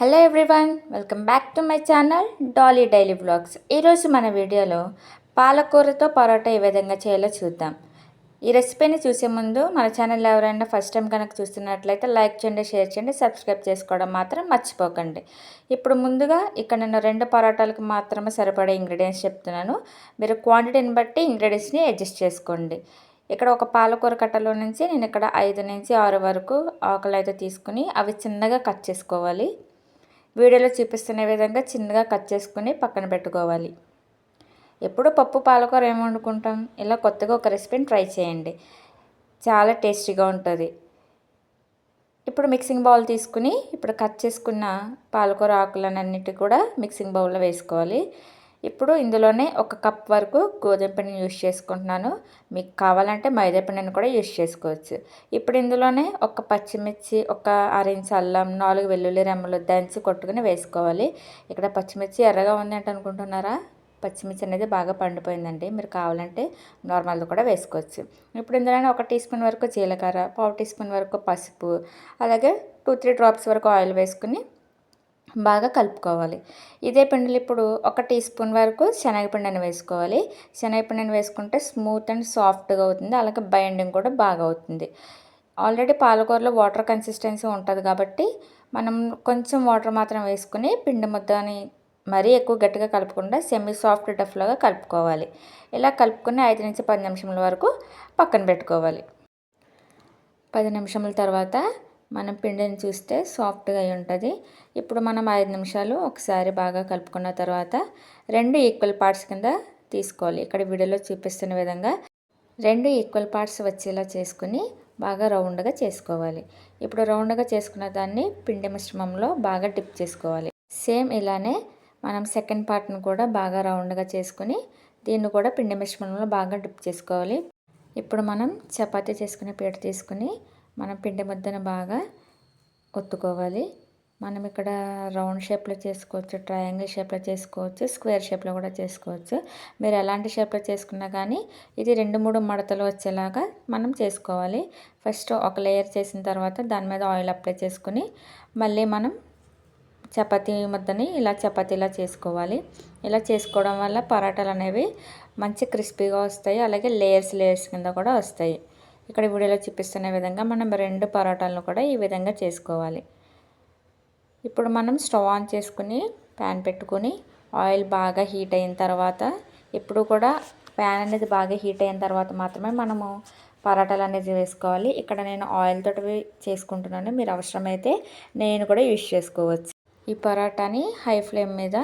Hello everyone welcome back to my channel Dolly daily vlogs ఈరోజు మన వీడియోలో పాలకూరతో పరోటా ఏ విధంగా చేయాలో చూద్దాం. ఈ రెసిపీని చూసే ముందు మన ఛానల్ ఎవరైనా ఫస్ట్ టైం కనుక చూస్తున్నట్లయితే లైక్ చేయండి షేర్ చేయండి సబ్స్క్రైబ్ చేసుకోవడం మాత్రం మర్చిపోకండి. ఇప్పుడు ముందుగా ఇక్కడ నేను రెండు పరోటాలకు మాత్రమే సరిపడే ఇంగ్రీడియంట్స్ చెప్తున్నాను. మీరు క్వాంటిటీని బట్టి ఇంగ్రీడియంట్స్ని అడ్జస్ట్ చేసుకోండి. ఇక్కడ ఒక పాలకూర కట్టలో నుంచి నేను ఇక్కడ ఐదు నుంచి ఆరు వరకు ఆకులు అయితే తీసుకుని అవి చిన్నగా కట్ చేసుకోవాలి. వీడియోలో చూపిస్తున్న విధంగా చిన్నగా కట్ చేసుకుని పక్కన పెట్టుకోవాలి. ఎప్పుడు పప్పు పాలకూర ఏమి వండుకుంటాం? ఇలా కొత్తగా ఒక రెసిపీని ట్రై చేయండి. చాలా టేస్టీగా ఉంటుంది. ఇప్పుడు మిక్సింగ్ బౌల్ తీసుకుని ఇప్పుడు కట్ చేసుకున్న పాలకూర ఆకులన్నిటి కూడా మిక్సింగ్ బౌల్లో వేసుకోవాలి. ఇప్పుడు ఇందులోనే ఒక కప్ వరకు గోధుమ పిండిని యూస్ చేసుకుంటున్నాను. మీకు కావాలంటే మైదా పిండిని కూడా యూస్ చేసుకోవచ్చు. ఇప్పుడు ఇందులోనే ఒక పచ్చిమిర్చి ఒక ఆరెంజ్ అల్లం నాలుగు వెల్లుల్లి రెమ్మలు దంచి కొట్టుకుని వేసుకోవాలి. ఇక్కడ పచ్చిమిర్చి ఎర్రగా ఉంది అంటే అనుకుంటున్నారా? పచ్చిమిర్చి అనేది బాగా పండిపోయిందండి. మీరు కావాలంటే నార్మల్ది కూడా వేసుకోవచ్చు. ఇప్పుడు ఇందులోనే ఒక టీ స్పూన్ వరకు జీలకర్ర పావు టీ స్పూన్ వరకు పసుపు అలాగే టూ త్రీ డ్రాప్స్ వరకు ఆయిల్ వేసుకుని బాగా కలుపుకోవాలి. ఇదే పిండిలు ఇప్పుడు ఒక టీ స్పూన్ వరకు శనగపిండిని వేసుకోవాలి. శనగపిండిని వేసుకుంటే స్మూత్ అండ్ సాఫ్ట్గా అవుతుంది. అలాగే బైండింగ్ కూడా బాగా అవుతుంది. ఆల్రెడీ పాలకూరలో వాటర్ కన్సిస్టెన్సీ ఉంటుంది కాబట్టి మనం కొంచెం వాటర్ మాత్రం వేసుకుని పిండి ముద్దని మరీ ఎక్కువ గట్టిగా కలుపుకుండా సెమీ సాఫ్ట్ డఫ్లాగా కలుపుకోవాలి. ఇలా కలుపుకుని ఐదు నుంచి పది నిమిషముల వరకు పక్కన పెట్టుకోవాలి. పది నిమిషముల తర్వాత మనం పిండిని చూస్తే సాఫ్ట్గా అయి ఉంటుంది. ఇప్పుడు మనం ఐదు నిమిషాలు ఒకసారి బాగా కలుపుకున్న తర్వాత రెండు ఈక్వల్ పార్ట్స్ కింద తీసుకోవాలి. ఇక్కడ వీడియోలో చూపిస్తున్న విధంగా రెండు ఈక్వల్ పార్ట్స్ వచ్చేలా చేసుకుని బాగా రౌండ్గా చేసుకోవాలి. ఇప్పుడు రౌండ్గా చేసుకున్న దాన్ని పిండి మిశ్రమంలో బాగా డిప్ చేసుకోవాలి. సేమ్ ఇలానే మనం సెకండ్ పార్ట్ను కూడా బాగా రౌండ్గా చేసుకుని దీన్ని కూడా పిండి మిశ్రమంలో బాగా డిప్ చేసుకోవాలి. ఇప్పుడు మనం చపాతీ చేసుకునే పీట తీసుకుని మనం పిండి ముద్దను బాగా ఒత్తుకోవాలి. మనం ఇక్కడ రౌండ్ షేప్లో చేసుకోవచ్చు ట్రయాంగిల్ షేప్లో చేసుకోవచ్చు స్క్వేర్ షేప్లో కూడా చేసుకోవచ్చు. మీరు ఎలాంటి షేప్లో చేసుకున్నా కానీ ఇది రెండు మూడు మడతలు వచ్చేలాగా మనం చేసుకోవాలి. ఫస్ట్ ఒక లేయర్ చేసిన తర్వాత దాని మీద ఆయిల్ అప్లై చేసుకుని మళ్ళీ మనం చపాతీ ముద్దని ఇలా చపాతీలా చేసుకోవాలి. ఇలా చేసుకోవడం వల్ల పరాటాలు అనేవి మంచి క్రిస్పీగా వస్తాయి. అలాగే లేయర్స్ లేయర్స్ కింద కూడా వస్తాయి. ఇక్కడ వీడియోలో చూపిస్తున్న విధంగా మనం రెండు పరోటాలను కూడా ఈ విధంగా చేసుకోవాలి. ఇప్పుడు మనం స్టవ్ ఆన్ చేసుకుని ప్యాన్ పెట్టుకుని ఆయిల్ బాగా హీట్ అయిన తర్వాత ఎప్పుడు కూడా ప్యాన్ అనేది బాగా హీట్ అయిన తర్వాత మాత్రమే మనము పరాటాలు అనేది వేసుకోవాలి. ఇక్కడ నేను ఆయిల్ తోటి చేసుకుంటున్నాను. మీరు అవసరమైతే నేను కూడా యూజ్ చేసుకోవచ్చు. ఈ పరాటాని హై ఫ్లేమ్ మీద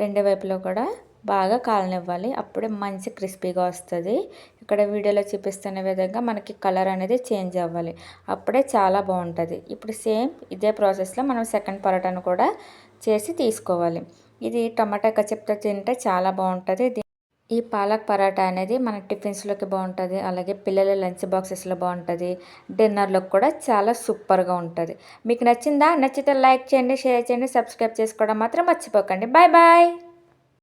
రెండు వైపులో కూడా బాగా కాలనివ్వాలి. అప్పుడే మంచి క్రిస్పీగా వస్తుంది. ఇక్కడ వీడియోలో చూపిస్తున్న విధంగా మనకి కలర్ అనేది చేంజ్ అవ్వాలి. అప్పుడే చాలా బాగుంటుంది. ఇప్పుడు సేమ్ ఇదే ప్రాసెస్లో మనం సెకండ్ పరోటాను కూడా చేసి తీసుకోవాలి. ఇది టమాటా కచప్తో తింటే చాలా బాగుంటుంది. ఈ పాలక్ పరాటా అనేది మన టిఫిన్స్లోకి బాగుంటుంది. అలాగే పిల్లల లంచ్ బాక్సెస్లో బాగుంటుంది. డిన్నర్లోకి కూడా చాలా సూపర్గా ఉంటుంది. మీకు నచ్చిందా? నచ్చితే లైక్ చేయండి షేర్ చేయండి సబ్స్క్రైబ్ చేసుకోవడం మాత్రం మర్చిపోకండి. Bye bye!